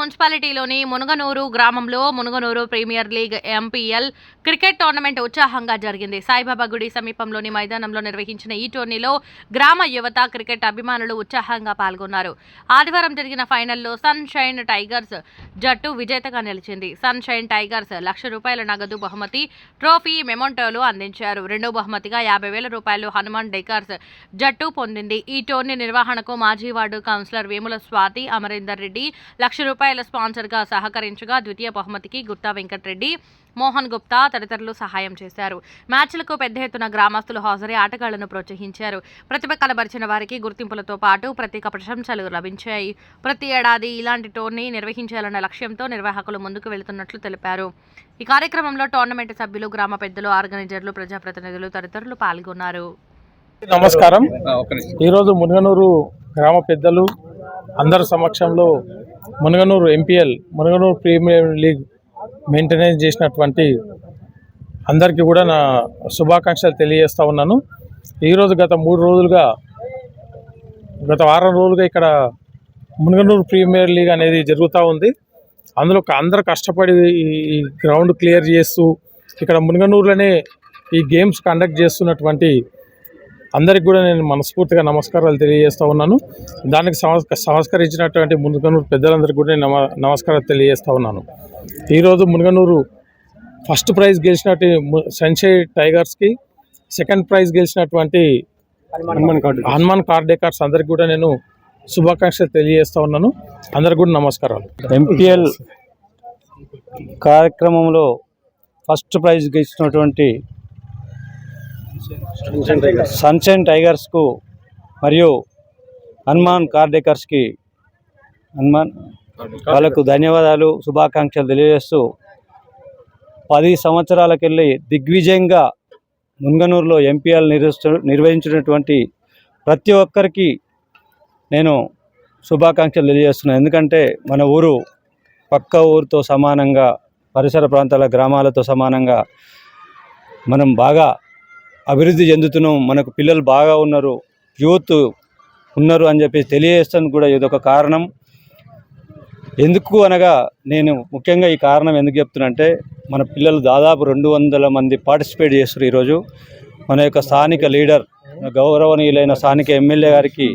మున్సిపాలిటీలోని మునగనూరు గ్రామంలో Munaganur premier league MPL cricket tournament ఉత్సాహంగా జరిగింది. సాయిబాబా గుడి సమీపంలోని మైదానంలో నిర్వహించిన ఈ టోర్నీలో గ్రామ యువత క్రికెట్ అభిమానులు ఉత్సాహంగా పాల్గొన్నారు. ఆదివారం జరిగిన ఫైనల్లో సన్ షైన్ టైగర్స్ జట్టు విజేతగా నిలిచింది. సన్ షైన్ టైగర్స్ లక్ష రూపాయల నగదు బహుమతి ట్రోఫీ మెమోంటోలు అందించారు. రెండో బహుమతిగా యాభై వేల రూపాయలు హనుమాన్ డేకర్స్ జట్టు పొందింది. ఈ టోర్నీ నిర్వహణకు మాజీ వార్డు కౌన్సిలర్ వేముల స్వాతి అమరీందర్ రెడ్డి లక్ష రూపాయలు స్పాన్సర్గా సహకరించగా ద్వితీయ బహుమతికి గుత్తా వెంకటరెడ్డి మోహన్ గుప్తా తదితరులు సహాయం చేశారు. మ్యాచ్లకు పెద్ద ఎత్తున గ్రామస్తులు హాజరై ఆటగాళ్ళను ప్రోత్సహించారు. ప్రతిభ కనబరిచిన వారికి గుర్తింపులతో పాటు ప్రత్యేక ప్రశంసలు లభించాయి. ప్రతి ఏడాది ఇలాంటి టోర్నీ నిర్వహించాలన్న లక్ష్యంతో నిర్వాహకులు ముందుకు వెళుతున్నట్లు తెలిపారు. ఈ కార్యక్రమంలో టోర్నమెంట్ సభ్యులు గ్రామ పెద్దలు ఆర్గనైజర్లు ప్రజాప్రతినిధులు తదితరులు పాల్గొన్నారు. నమస్కారం. ఈరోజు మునగనూరు గ్రామ పెద్దలు అందరి సమక్షంలో Munaganur MPL Munaganur premier league maintenance చేసినటువంటి అందరికీ కూడా నా శుభాకాంక్షలు తెలియజేస్తూ ఉన్నాను. ఈరోజు గత మూడు రోజులుగా గత వారం రోజులుగా ఇక్కడ మునగనూరు ప్రీమియర్ లీగ్ అనేది జరుగుతూ ఉంది. అందులో అందరు కష్టపడి ఈ గ్రౌండ్ క్లియర్ చేస్తూ ఇక్కడ మునగనూరులోనే ఈ గేమ్స్ కండక్ట్ చేస్తున్నటువంటి అందరికి కూడా నేను మనస్ఫూర్తిగా నమస్కారాలు తెలియజేస్తా ఉన్నాను. దానికి సంస్కరించినటువంటి మునగనూరు పెద్దలందరికీ కూడా నేను నమ నమస్కారాలు తెలియజేస్తా ఉన్నాను. ఈరోజు మునగనూరు ఫస్ట్ ప్రైజ్ గెలిచినటువంటి సన్షైన్ టైగర్స్కి సెకండ్ ప్రైజ్ గెలిచినటువంటి హనుమాన్ కార్డేకర్స్ అందరికి కూడా నేను శుభాకాంక్షలు తెలియజేస్తా ఉన్నాను. అందరికి కూడా నమస్కారాలు. ఎంపీఎల్ కార్యక్రమంలో ఫస్ట్ ప్రైజ్ గెలిచినటువంటి సన్షైన్ టైగర్స్కు మరియు హనుమాన్ కార్డేకర్స్కి హనుమాన్ వాళ్ళకు ధన్యవాదాలు శుభాకాంక్షలు తెలియజేస్తూ పది సంవత్సరాలకెళ్ళి దిగ్విజయంగా మున్గనూరులో ఎంపీఎల్ నిర్వహిస్తు నిర్వహించినటువంటి ప్రతి ఒక్కరికి నేను శుభాకాంక్షలు తెలియజేస్తున్నాను ఎందుకంటే మన ఊరు పక్క ఊరితో సమానంగా పరిసర ప్రాంతాల గ్రామాలతో సమానంగా మనం బాగా అభివృద్ధి చెందుతున్నాం మనకు పిల్లలు బాగా ఉన్నారు యూత్ ఉన్నారు అని చెప్పి తెలియజేస్తాను కూడా ఇదొక కారణం. ఎందుకు అనగా నేను ముఖ్యంగా ఈ కారణం ఎందుకు చెప్తున్నంటే మన పిల్లలు దాదాపు రెండు వందల మంది పార్టిసిపేట్ చేస్తారు ఈరోజు. మన యొక్క స్థానిక లీడర్ గౌరవనీయులైన స్థానిక ఎమ్మెల్యే గారికి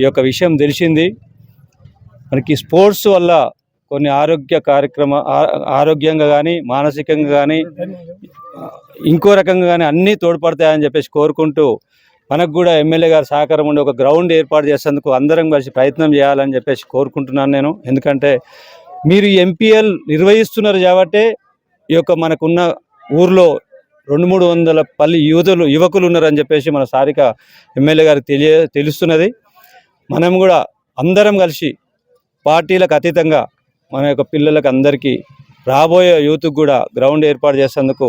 ఈ యొక్క విషయం తెలిసింది. మనకి స్పోర్ట్స్ వల్ల కొన్ని ఆరోగ్య కార్యక్రమ ఆరోగ్యంగా కానీ మానసికంగా కానీ ఇంకో రకంగా కానీ అన్నీ తోడ్పడతాయని చెప్పేసి కోరుకుంటూ మనకు కూడా ఎమ్మెల్యే గారి సహకారం ఉండి ఒక గ్రౌండ్ ఏర్పాటు చేసేందుకు అందరం కలిసి ప్రయత్నం చేయాలని చెప్పేసి కోరుకుంటున్నాను నేను. ఎందుకంటే మీరు ఎంపీఎల్ నిర్వహిస్తున్నారు కాబట్టే ఈ యొక్క మనకున్న ఊర్లో రెండు మూడు వందల పల్లి యువతలు యువకులు ఉన్నారని చెప్పేసి మన సారిక ఎమ్మెల్యే గారికి తెలియ తెలుస్తున్నది. మనం కూడా అందరం కలిసి పార్టీలకు అతీతంగా మన యొక్క పిల్లలకు అందరికీ రాబోయే యూత్కి కూడా గ్రౌండ్ ఏర్పాటు చేసేందుకు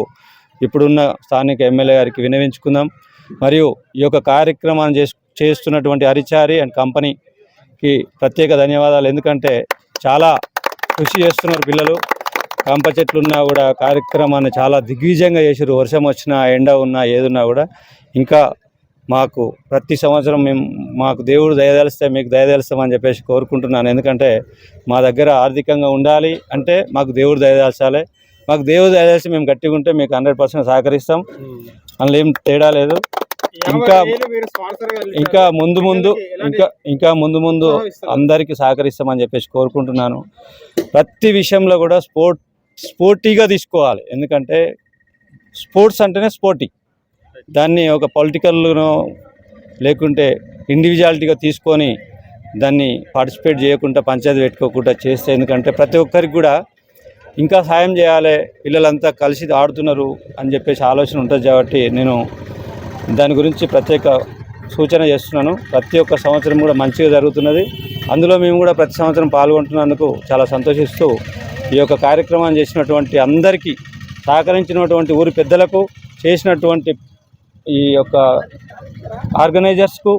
ఇప్పుడున్న స్థానిక ఎమ్మెల్యే గారికి వినవించుకుందాం మరియు ఈ యొక్క కార్యక్రమాన్ని చేస్తున్నటువంటి హరిచారి అండ్ కంపెనీకి ప్రత్యేక ధన్యవాదాలు. ఎందుకంటే చాలా కృషి చేస్తున్నారు పిల్లలు. కంప చెట్లున్నా కూడా కార్యక్రమాన్ని చాలా దిగ్విజయంగా చేసారు వర్షం వచ్చినా ఎండ ఉన్నా ఏదున్నా కూడా. ఇంకా మాకు ప్రతి సంవత్సరం మేము మాకు దేవుడు దయదలిస్తే మీకు దయదలుస్తామని చెప్పేసి కోరుకుంటున్నాను. ఎందుకంటే మా దగ్గర ఆర్థికంగా ఉండాలి అంటే మాకు దేవుడు దయదాల్చాలి మాకు దేవుడు దయదాల్చి మేము గట్టిగా ఉంటే మీకు హండ్రెడ్ పర్సెంట్ సహకరిస్తాం. అందులో ఏం తేడా లేదు. ఇంకా ఇంకా ముందు ముందు ఇంకా ఇంకా ముందు ముందు అందరికీ సహకరిస్తామని చెప్పేసి కోరుకుంటున్నాను. ప్రతి విషయంలో కూడా స్పోర్ట్ స్పోర్టీగా తీసుకోవాలి. ఎందుకంటే స్పోర్ట్స్ అంటేనే స్పోర్టీ. దాన్ని ఒక పొలిటికల్ను లేకుంటే ఇండివిజువాలిటీగా తీసుకొని దాన్ని పార్టిసిపేట్ చేయకుండా పంచాయతీ పెట్టుకోకుండా చేస్తే ఎందుకంటే ప్రతి ఒక్కరికి కూడా ఇంకా సాయం చేయాలి పిల్లలంతా కలిసి ఆడుతున్నారు అని చెప్పేసి ఆలోచన ఉంటుంది కాబట్టి నేను దాని గురించి ప్రత్యేక సూచన చేస్తున్నాను. ప్రతి ఒక్క సంవత్సరం కూడా మంచిగా జరుగుతున్నది. అందులో మేము కూడా ప్రతి సంవత్సరం పాల్గొంటున్నందుకు చాలా సంతోషిస్తూ ఈ యొక్క కార్యక్రమాన్ని చేసినటువంటి అందరికీ సహకరించినటువంటి ఊరి పెద్దలకు చేసినటువంటి ఈ యొక్క ఆర్గనైజర్స్కు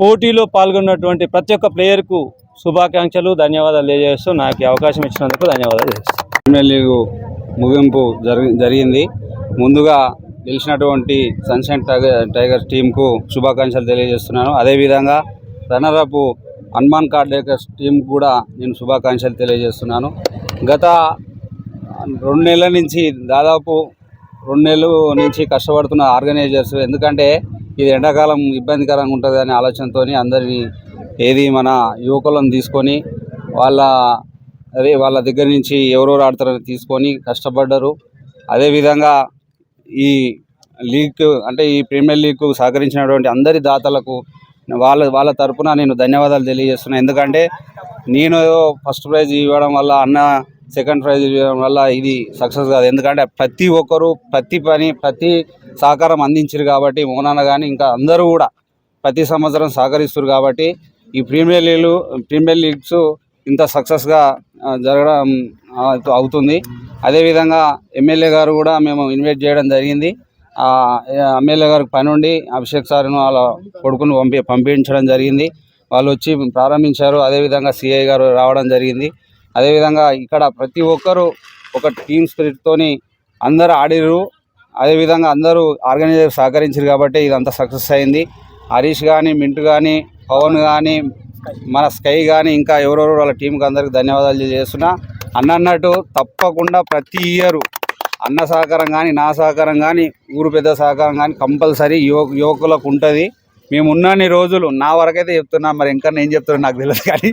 పోటీలో పాల్గొన్నటువంటి ప్రతి ఒక్క ప్లేయర్కు శుభాకాంక్షలు ధన్యవాదాలు తెలియజేస్తూ నాకు అవకాశం ఇచ్చినందుకు ధన్యవాదాలు చేస్తాను ప్రీమియర్ ముగింపు జరిగి జరిగింది. ముందుగా గెలిచినటువంటి సన్షైన్ టైగర్ టైగర్స్ టీంకు శుభాకాంక్షలు తెలియజేస్తున్నాను. అదేవిధంగా రన్నరప్ హనుమాన్ కార్డేకర్స్ టీం కూడా నేను శుభాకాంక్షలు తెలియజేస్తున్నాను. గత రెండు నెలల నుంచి దాదాపు రెండు నెలలు నుంచి కష్టపడుతున్న ఆర్గనైజర్స్ ఎందుకంటే ఇది ఎండాకాలం ఇబ్బందికరంగా ఉంటుంది అనే ఆలోచనతో అందరినీ ఏది మన యువకులను తీసుకొని వాళ్ళ అదే వాళ్ళ దగ్గర నుంచి ఎవరెవరు ఆడతారని తీసుకొని కష్టపడ్డారు. అదేవిధంగా ఈ లీగ్ అంటే ఈ ప్రీమియర్ లీగ్కు సహకరించినటువంటి అందరి దాతలకు వాళ్ళ వాళ్ళ తరపున నేను ధన్యవాదాలు తెలియజేస్తున్నాను ఎందుకంటే నేను ఫస్ట్ ప్రైజ్ ఇవ్వడం వల్ల అన్న సెకండ్ ప్రైజ్ ఇవ్వడం వల్ల ఇది సక్సెస్ కాదు. ఎందుకంటే ప్రతి ఒక్కరు ప్రతి పని ప్రతి సహకారం అందించారు కాబట్టి మోనాన్న కానీ ఇంకా అందరూ కూడా ప్రతి సంవత్సరం సహకరిస్తారు కాబట్టి ఈ ప్రీమియర్ లీగ్లు ప్రీమియర్ లీగ్స్ ఇంత సక్సెస్గా జరగడం అవుతుంది. అదేవిధంగా ఎమ్మెల్యే గారు కూడా మేము ఇన్వైట్ చేయడం జరిగింది. ఎమ్మెల్యే గారికి పని ఉండి అభిషేక్ సార్ను వాళ్ళ కొడుకును పంపి పంపించడం జరిగింది. వాళ్ళు వచ్చి ప్రారంభించారు. అదేవిధంగా సిఐ గారు రావడం జరిగింది. అదేవిధంగా ఇక్కడ ప్రతి ఒక్కరు ఒక టీమ్ స్పిరిట్తోని అందరు ఆడిరు అదేవిధంగా అందరూ ఆర్గనైజర్ సహకరించారు కాబట్టి ఇదంతా సక్సెస్ అయింది. హరీష్ కానీ మింటు కానీ పవన్ కానీ మన స్కై కానీ ఇంకా ఎవరెవరు వాళ్ళ టీంకి అందరికి ధన్యవాదాలు చేస్తున్నా అన్న అన్నట్టు తప్పకుండా ప్రతి ఇయరు అన్న సహకారం కానీ నా సహకారం కానీ ఊరు పెద్ద సహకారం కానీ కంపల్సరీ యువకు యువకులకు ఉంటుంది. మేము ఉన్నన్ని రోజులు నా వరకైతే చెప్తున్నా మరి ఇంకా నేను చెప్తున్నా నాకు తెలియదు కానీ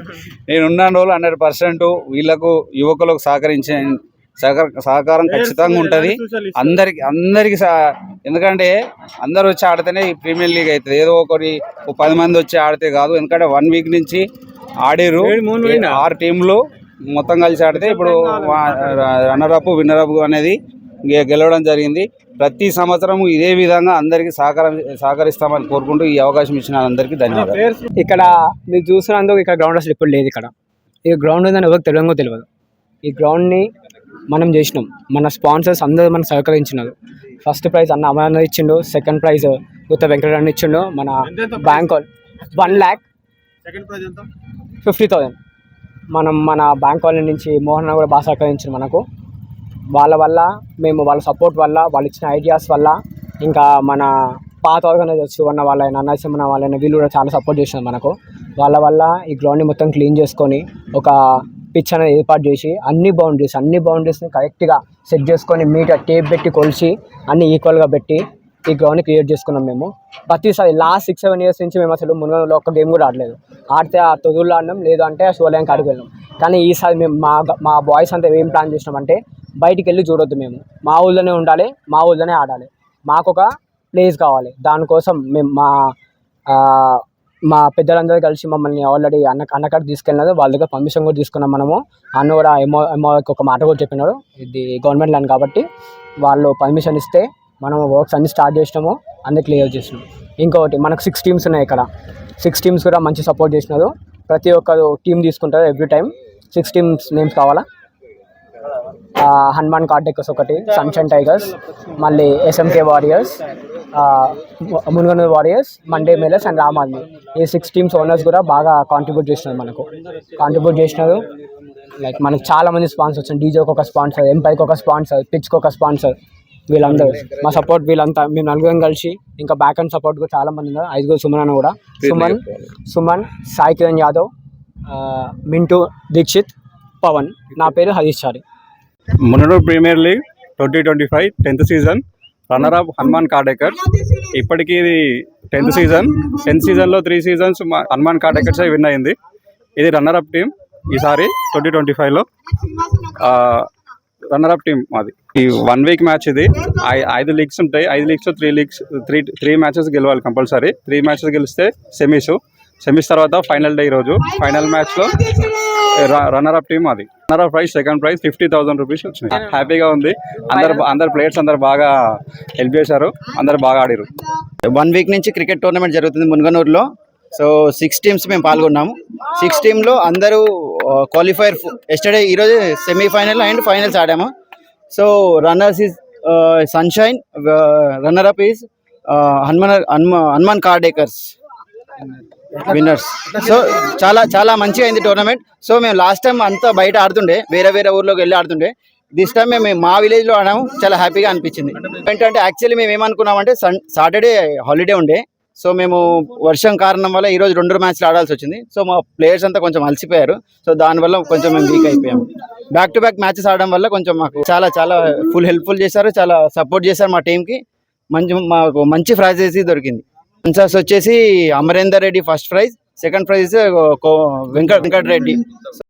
నేను ఉన్న రోజులు హండ్రెడ్ పర్సెంట్ వీళ్ళకు యువకులకు సహకరించే సహకార సహకారం ఖచ్చితంగా ఉంటుంది. అందరికి అందరికి సహ- ఎందుకంటే అందరు వచ్చి ఆడితేనే ఈ ప్రీమియర్ లీగ్ అవుతుంది ఏదో ఒకటి పది మంది వచ్చి ఆడితే కాదు. ఎందుకంటే వన్ వీక్ నుంచి ఆడిరు ఆరు టీంలు మొత్తం కలిసి ఆడితే ఇప్పుడు రన్నర్ అప్ విన్నర్ అప్ అనేది గెలవడం జరిగింది. ప్రతి సంవత్సరం ఇదే విధంగా అందరికీ సహకారం సహకరిస్తామని కోరుకుంటూ ఈ అవకాశం ఇచ్చిన అందరికీ ధన్యవాదాలు. ఇక్కడ మీరు చూసినందుకు ఇక్కడ గ్రౌండ్ అసలు ఇప్పుడు లేదు ఇక్కడ. ఈ గ్రౌండ్ ఉందని ఎవరికి తెలియదో తెలియదు. ఈ గ్రౌండ్ని మనం చేసినాం. మన స్పాన్సర్స్ అందరూ మనకు సహకరించినారు. ఫస్ట్ ప్రైజ్ అన్న అమరనాథ్ ఇచ్చిండు సెకండ్ ప్రైజ్ గుత్త వెంకటరమణ ఇచ్చిండు మన bank one lakh fifty thousand మనం మన బ్యాంక్ కాలనీ నుంచి మోహన్ కూడా బాగా సహకరించింది మనకు. వాళ్ళ వల్ల మేము వాళ్ళ సపోర్ట్ వల్ల వాళ్ళు ఇచ్చిన ఐడియాస్ వల్ల ఇంకా మన పాత ఆర్గనైజర్స్ ఉన్న వాళ్ళైనా నరసింహన వాళ్ళైనా వీళ్ళు కూడా చాలా సపోర్ట్ చేసినారు మనకు. వాళ్ళ వల్ల ఈ గ్రౌండ్ని మొత్తం క్లీన్ చేసుకొని ఒక పిచ్ అనేది ఏర్పాటు చేసి అన్ని బౌండరీస్ అన్ని బౌండరీస్ని కరెక్ట్గా సెట్ చేసుకొని మీటర్ టేప్ పెట్టి కొలిచి అన్ని ఈక్వల్గా పెట్టి ఈ గ్రౌండ్ని క్రియేట్ చేసుకున్నాం మేము. ప్రతిసారి లాస్ట్ సిక్స్ సెవెన్ ఇయర్స్ నుంచి మేము అసలు మునగలో ఒక్క గేమ్ కూడా ఆడలేదు. ఆడితే ఆ తొదుల్లో ఆడినాం లేదు అంటే శివలయం కాడికి వెళ్ళాం. కానీ ఈసారి మేము మా మా బాయ్స్ అంతా ఏం ప్లాన్ చేసినామంటే బయటికి వెళ్ళి చూడొద్దు మేము. మా ఊళ్ళోనే ఉండాలి మా ఊళ్ళోనే ఆడాలి. మాకు ఒక ప్లేస్ కావాలి. దానికోసం మేము మా మా పెద్దలందరూ కలిసి మమ్మల్ని ఆల్రెడీ అన్న అన్నకాడ తీసుకెళ్ళినారు వాళ్ళ దగ్గర పర్మిషన్ కూడా తీసుకున్నాం మనము. అన్న కూడా ఎమ్మో ఎంఓకి ఒక మాట కూడా చెప్పినాడు. ఇది గవర్నమెంట్ ల్యాండ్ కాబట్టి వాళ్ళు పర్మిషన్ ఇస్తే మనం వర్క్స్ అన్ని స్టార్ట్ చేసినాము. అన్ని క్లియర్ చేసినాం. ఇంకొకటి మనకు సిక్స్ టీమ్స్ ఉన్నాయి ఇక్కడ. సిక్స్ టీమ్స్ కూడా మంచి సపోర్ట్ చేసినారు. ప్రతి ఒక్కరు టీం తీసుకుంటారు every time six teams names కావాలా? హనుమాన్ కార్డెకర్స్ ఒకటి సన్షైన్ టైగర్స్ మళ్ళీ SMK warriors Munuganur warriors Monday మేలర్స్ అండ్ రామ్ ఆర్మీ ఈ సిక్స్ టీమ్స్ ఓనర్స్ కూడా బాగా కాంట్రిబ్యూట్ చేసినారు మనకు. కాంట్రిబ్యూట్ చేసినారు. లైక్ మనకు చాలా మంది స్పాన్సర్స్ డీజేకి ఒక స్పాన్సర్ ఎంపైకి ఒక స్పాన్సర్ పిచ్కి ఒక స్పాన్సర్ వీళ్ళందరూ. మా సపోర్ట్ వీళ్ళంతా మేము నలుగురం కలిసి ఇంకా బ్యాక్ అండ్ సపోర్ట్ కూడా చాలా మంది ఉన్నారు. ఐదుగురు సుమన్ అన్న కూడా. సుమన్ సుమన్ సాయి కిరణ్ యాదవ్ మింటూ దీక్షిత్ పవన్. నా పేరు Harish Chari. మునడు premier league twenty twenty five tenth season runner up Hanuman కాడేకర్ ఇప్పటికీ ఇది టెన్త్ సీజన్. టెన్త్ సీజన్లో త్రీ సీజన్స్ హనుమాన్ కార్డేకర్స్ విన్ అయింది. ఇది రన్నర్ అప్ టీం ఈసారి ట్వంటీ ట్వంటీ ఫైవ్లో. రన్నర్ అప్ టీం మాది. ఈ వన్ వీక్ మ్యాచ్ ఇది. ఐ- ఐదు లీగ్స్ ఉంటాయి. ఐదు leagues three leagues three three matches గెలవాలి కంపల్సరీ. త్రీ మ్యాచెస్ గెలిస్తే సెమీస్. సెమీస్ తర్వాత ఫైనల్ డే ఈరోజు. ఫైనల్ మ్యాచ్లో రన్నర్ అప్ టీమ్ అది. Runner up prize second prize fifty thousand rupees వచ్చినాయి హ్యాపీగా ఉంది. అందరు అందరు ప్లేయర్స్ అందరు బాగా హెల్ప్ చేశారు. అందరు బాగా ఆడిరు వన్ వీక్ నుంచి క్రికెట్ టోర్నమెంట్ జరుగుతుంది మున్గనూరులో. సో సిక్స్ టీమ్స్ మేము పాల్గొన్నాము. సిక్స్ టీంలో అందరూ క్వాలిఫైర్ ఎస్టర్డే ఈరోజు సెమీఫైనల్ అండ్ ఫైనల్స్ ఆడాము. So runners is sunshine runner up is Hanuman Hanuman కార్డేకర్స్ winners so చాలా చాలా మంచిగా అయింది టోర్నమెంట్ సో మేము లాస్ట్ టైం అంతా బయట ఆడుతుండే వేరే వేరే ఊర్లోకి వెళ్ళి ఆడుతుండే. దిస్ టైం మేము మా విలేజ్లో ఆడాము చాలా హ్యాపీగా అనిపించింది. ఏంటంటే యాక్చువల్లీ మేము ఏమనుకున్నామంటే సన్ సాటర్డే హాలిడే ఉండే. సో మేము వర్షం కారణం వల్ల ఈరోజు రెండు మ్యాచ్లు ఆడాల్సి వచ్చింది. సో మా ప్లేయర్స్ అంతా కొంచెం అలసిపోయారు. సో దానివల్ల కొంచెం మేము వీక్ అయిపోయాము. బ్యాక్ టు బ్యాక్ మ్యాచెస్ ఆడడం వల్ల కొంచెం మాకు చాలా చాలా ఫుల్ హెల్ప్ఫుల్ చేశారు చాలా సపోర్ట్ చేశారు మా టీంకి మంచి మాకు మంచి ప్రైజెస్ దొరికింది. ఆన్సర్స్ వచ్చేసి Amarender Reddy first prize. Second prize Venkat Venkatareddy